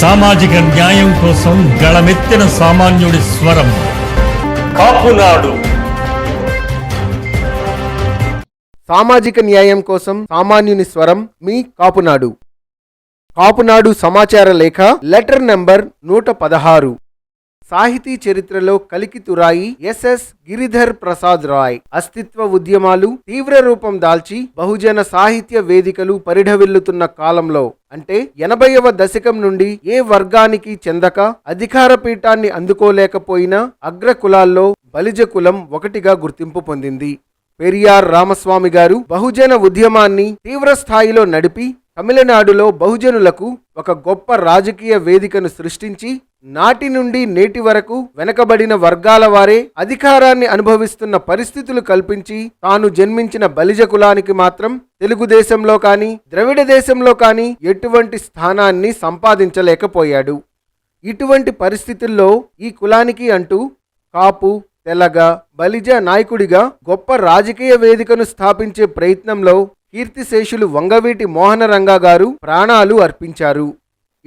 సామాజిక న్యాయం కోసం గళమెత్తిన సామాన్యుడి స్వరం. కాపునాడు సామాజిక న్యాయం కోసం సామాన్యుని స్వరం మీ కాపునాడు. కాపునాడు సమాచార లేఖ లెటర్ నెంబర్ నూట పదహారు. సాహితీ చరిత్రలో కలికితురాయి ఎస్ఎస్ గిరిధర్ ప్రసాద్ రాయ్. అస్తిత్వ ఉద్యమాలు తీవ్ర రూపం దాల్చి బహుజన సాహిత్య వేదికలు పరిఢవిల్లుతున్న కాలంలో అంటే ఎనభైవ దశకం నుండి ఏ వర్గానికి చెందక అధికార పీఠాన్ని అందుకోలేకపోయినా అగ్ర కులాల్లో బలిజ కులం ఒకటిగా గుర్తింపు పొందింది. పెరియార్ రామస్వామి గారు బహుజన ఉద్యమాన్ని తీవ్ర స్థాయిలో నడిపి తమిళనాడులో బహుజనులకు ఒక గొప్ప రాజకీయ వేదికను సృష్టించి నాటి నుండి నేటి వరకు వెనకబడిన వర్గాల వారే అధికారాన్ని అనుభవిస్తున్న పరిస్థితులు కల్పించి తాను జన్మించిన బలిజ కులానికి మాత్రం తెలుగుదేశంలో కానీ ద్రవిడ దేశంలో కానీ ఎటువంటి స్థానాన్ని సంపాదించలేకపోయాడు. ఇటువంటి పరిస్థితుల్లో ఈ కులానికి అంటూ కాపు తెలగ బలిజ నాయకుడిగా గొప్ప రాజకీయ వేదికను స్థాపించే ప్రయత్నంలో కీర్తిశేషులు వంగవీటి మోహనరంగా గారు ప్రాణాలు అర్పించారు.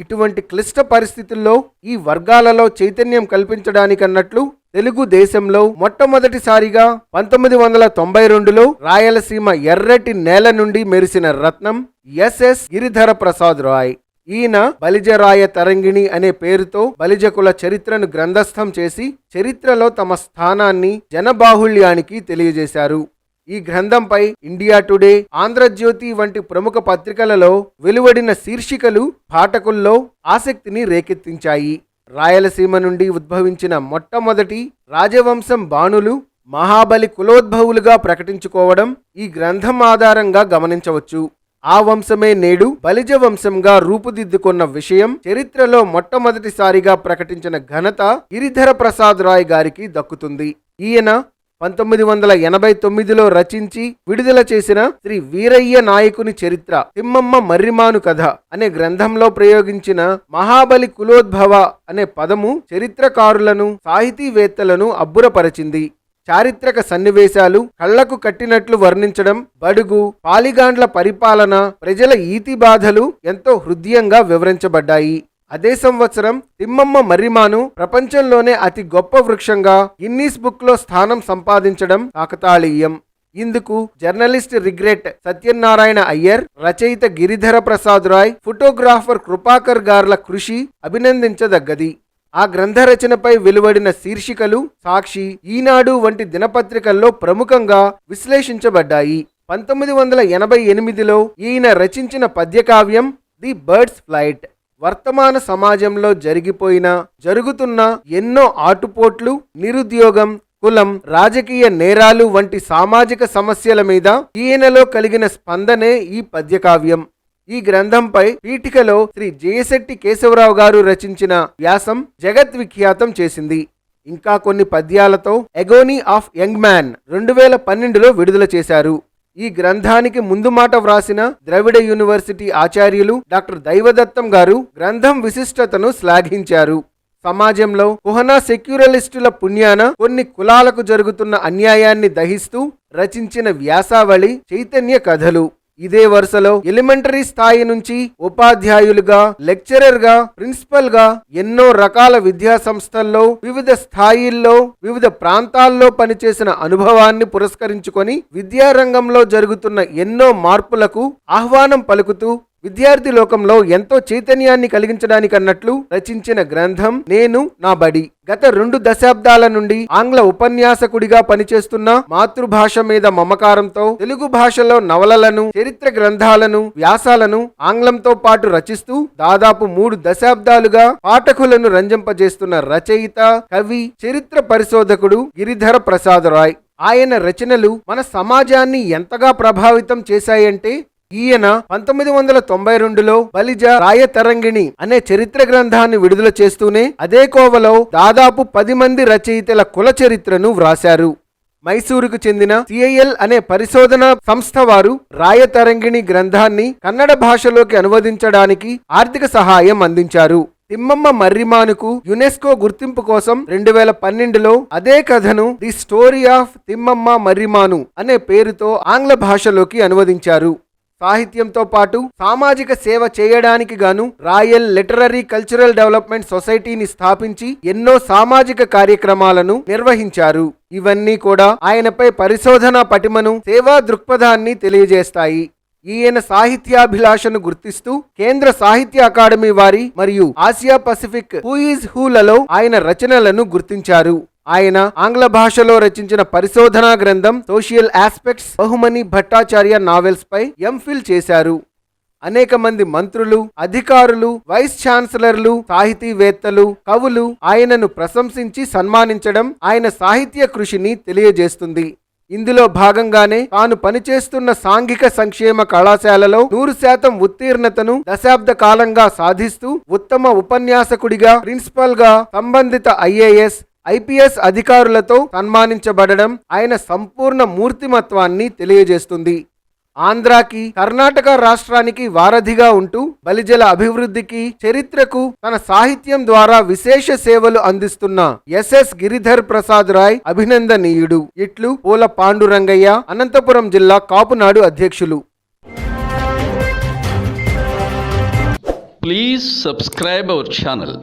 ఇటువంటి క్లిష్ట పరిస్థితుల్లో ఈ వర్గాలలో చైతన్యం కల్పించడానికన్నట్లు తెలుగు దేశంలో మొట్టమొదటిసారిగా పంతొమ్మిది వందల తొంభై రెండులో రాయలసీమ ఎర్రటి నేల నుండి మెరిసిన రత్నం ఎస్ఎస్ గిరిధర ప్రసాద్ రాయ్. ఈయన బలిజరాయ తరంగిణి అనే పేరుతో బలిజకుల చరిత్రను గ్రంథస్థం చేసి చరిత్రలో తమ స్థానాన్ని జనబాహుళ్యానికి తెలియజేశారు. ఈ గ్రంథంపై ఇండియా టుడే ఆంధ్రజ్యోతి వంటి ప్రముఖ పత్రికలలో వెలువడిన శీర్షికలు పాఠకుల్లో ఆసక్తిని రేకెత్తించాయి. రాయలసీమ నుండి ఉద్భవించిన మొట్టమొదటి రాజవంశం బాణులు మహాబలి కులోద్భవులుగా ప్రకటించుకోవడం ఈ గ్రంథం ఆధారంగా గమనించవచ్చు. ఆ వంశమే నేడు బలిజ వంశంగా రూపుదిద్దుకున్న విషయం చరిత్రలో మొట్టమొదటిసారిగా ప్రకటించిన ఘనత గిరిధర ప్రసాద్ రాయ్ గారికి దక్కుతుంది. ఈయన పంతొమ్మిది వందల ఎనభై తొమ్మిదిలో రచించి విడుదల చేసిన శ్రీ వీరయ్య నాయకుని చరిత్ర తిమ్మమ్మ మర్రిమాను కథ అనే గ్రంథంలో ప్రయోగించిన మహాబలి కులోద్భవ అనే పదము చరిత్రకారులను సాహితీవేత్తలను అబ్బురపరచింది. చారిత్రక సన్నివేశాలు కళ్ళకు కట్టినట్లు వర్ణించడం బడుగు పాలిగాండ్ల పరిపాలన ప్రజల ఈతి బాధలు ఎంతో హృదయంగా వివరించబడ్డాయి. అదే సంవత్సరం తిమ్మమ్మ మర్రిమాను ప్రపంచంలోనే అతి గొప్ప వృక్షంగా గిన్నీస్ బుక్లో స్థానం సంపాదించడం కాకతాళీయం ఇందుకు జర్నలిస్ట్ రిగ్రెట్ సత్యనారాయణ అయ్యర్ రచయిత గిరిధర ప్రసాద్ రాయ్ ఫోటోగ్రాఫర్ కృపాకర్ గార్ల కృషి అభినందించదగ్గది. ఆ గ్రంథ రచనపై వెలువడిన శీర్షికలు సాక్షి ఈనాడు వంటి దినపత్రికల్లో ప్రముఖంగా విశ్లేషించబడ్డాయి. పంతొమ్మిది వందల ఎనభై ఎనిమిదిలో ఈయన రచించిన పద్యకావ్యం ది బర్డ్స్ ఫ్లైట్. వర్తమాన సమాజంలో జరిగిపోయిన జరుగుతున్న ఎన్నో ఆటుపోట్లు నిరుద్యోగం కులం రాజకీయ నేరాలు వంటి సామాజిక సమస్యల మీద ఈయనలో కలిగిన స్పందనే ఈ పద్యకావ్యం. ఈ గ్రంథంపై పీఠికలో శ్రీ జయశెట్టి కేశవరావు గారు రచించిన వ్యాసం జగద్విఖ్యాతం చేసింది. ఇంకా కొన్ని పద్యాలతో ఎగోనీ ఆఫ్ యంగ్ మ్యాన్ రెండు వేల పన్నెండులో విడుదల చేశారు. ఈ గ్రంథానికి ముందు మాట వ్రాసిన ద్రవిడ యూనివర్సిటీ ఆచార్యులు డాక్టర్ దైవదత్తం గారు గ్రంథం విశిష్టతను శ్లాఘించారు. సమాజంలో కుహనా సెక్యురలిస్టుల పుణ్యాన కొన్ని కులాలకు జరుగుతున్న అన్యాయాన్ని దహిస్తూ రచించిన వ్యాసావళి చైతన్య కథలు. ఇదే వరుసలో ఎలిమెంటరీ స్థాయి నుంచి ఉపాధ్యాయులుగా లెక్చరర్గా ప్రిన్సిపల్గా ఎన్నో రకాల విద్యా సంస్థల్లో వివిధ స్థాయిల్లో వివిధ ప్రాంతాల్లో పనిచేసిన అనుభవాన్ని పురస్కరించుకొని విద్యారంగంలో జరుగుతున్న ఎన్నో మార్పులకు ఆహ్వానం పలుకుతూ విద్యార్థి లోకంలో ఎంతో చైతన్యాన్ని కలిగించడానికన్నట్లు రచించిన గ్రంథం నేను నా బడి. గత రెండు దశాబ్దాల నుండి ఆంగ్ల ఉపన్యాసకుడిగా పనిచేస్తున్న మాతృభాష మీద మమకారంతో తెలుగు భాషలో నవలలను చరిత్ర గ్రంథాలను వ్యాసాలను ఆంగ్లంతో పాటు రచిస్తూ దాదాపు మూడు దశాబ్దాలుగా పాఠకులను రంజింపజేస్తున్న రచయిత కవి చరిత్ర పరిశోధకుడు గిరిధర ప్రసాద్ రాయ్ ఆయన రచనలు మన సమాజాన్ని ఎంతగా ప్రభావితం చేశాయంటే ఈయన పంతొమ్మిది వందల తొంభై రెండులో బలిజ రాయతరంగిణి అనే చరిత్ర గ్రంథాన్ని విడుదల చేస్తూనే అదే కోవలో దాదాపు పది మంది రచయితల కుల చరిత్రను వ్రాశారు. మైసూరుకు చెందిన సిఐఎల్ అనే పరిశోధన సంస్థ వారు రాయతరంగిణి గ్రంథాన్ని కన్నడ భాషలోకి అనువదించడానికి ఆర్థిక సహాయం అందించారు. తిమ్మమ్మ మర్రిమానుకు యునెస్కో గుర్తింపు కోసం రెండు వేల పన్నెండులో అదే కథను the story of Thimmamma Marrimanu అనే పేరుతో ఆంగ్ల భాషలోకి అనువదించారు. సాహిత్యంతో పాటు సామాజిక సేవ చేయడానికి గాను రాయల్ లిటరరీ కల్చరల్ డెవలప్మెంట్ సొసైటీని స్థాపించి ఎన్నో సామాజిక కార్యక్రమాలను నిర్వహించారు. ఇవన్నీ కూడా ఆయనపై పరిశోధనా పటిమను సేవా దృక్పథాన్ని తెలియజేస్తాయి. ఈయన సాహిత్యాభిలాషను గుర్తిస్తూ కేంద్ర సాహిత్య అకాడమీ వారి మరియు ఆసియా పసిఫిక్ హూయిజ్ హూలలో ఆయన రచనలను గుర్తించారు. ఆయన ఆంగ్ల భాషలో రచించిన పరిశోధనా గ్రంథం social aspects Bhabani Bhattacharya novels పై ఎంఫిల్ చేశారు. అనేక మంది మంత్రులు అధికారులు వైస్ ఛాన్సలర్లు సాహితీవేత్తలు కవులు ఆయనను ప్రశంసించి సన్మానించడం ఆయన సాహిత్య కృషిని తెలియజేస్తుంది. ఇందులో భాగంగానే తాను పనిచేస్తున్న సాంఘిక సంక్షేమ కళాశాలలో నూరు శాతం ఉత్తీర్ణతను దశాబ్ద కాలంగా సాధిస్తూ ఉత్తమ ఉపన్యాసకుడిగా ప్రిన్సిపల్గా సంబంధిత ఐఏఎస్ ఐపీఎస్ అధికారులతో సన్మానించబడడం ఆయన సంపూర్ణ మూర్తిమత్వాన్ని తెలియజేస్తుంది. ఆంధ్రాకి కర్ణాటక రాష్ట్రానికి వారధిగా ఉంటూ బలిజల అభివృద్ధికి చరిత్రకు తన సాహిత్యం ద్వారా విశేష సేవలు అందిస్తున్న ఎస్ఎస్ గిరిధర్ ప్రసాద్ రాయ్ అభినందనీయుడు. ఇట్లు పూల పాండురంగయ్య అనంతపురం జిల్లా కాపునాడు అధ్యక్షులు. Please subscribe our channel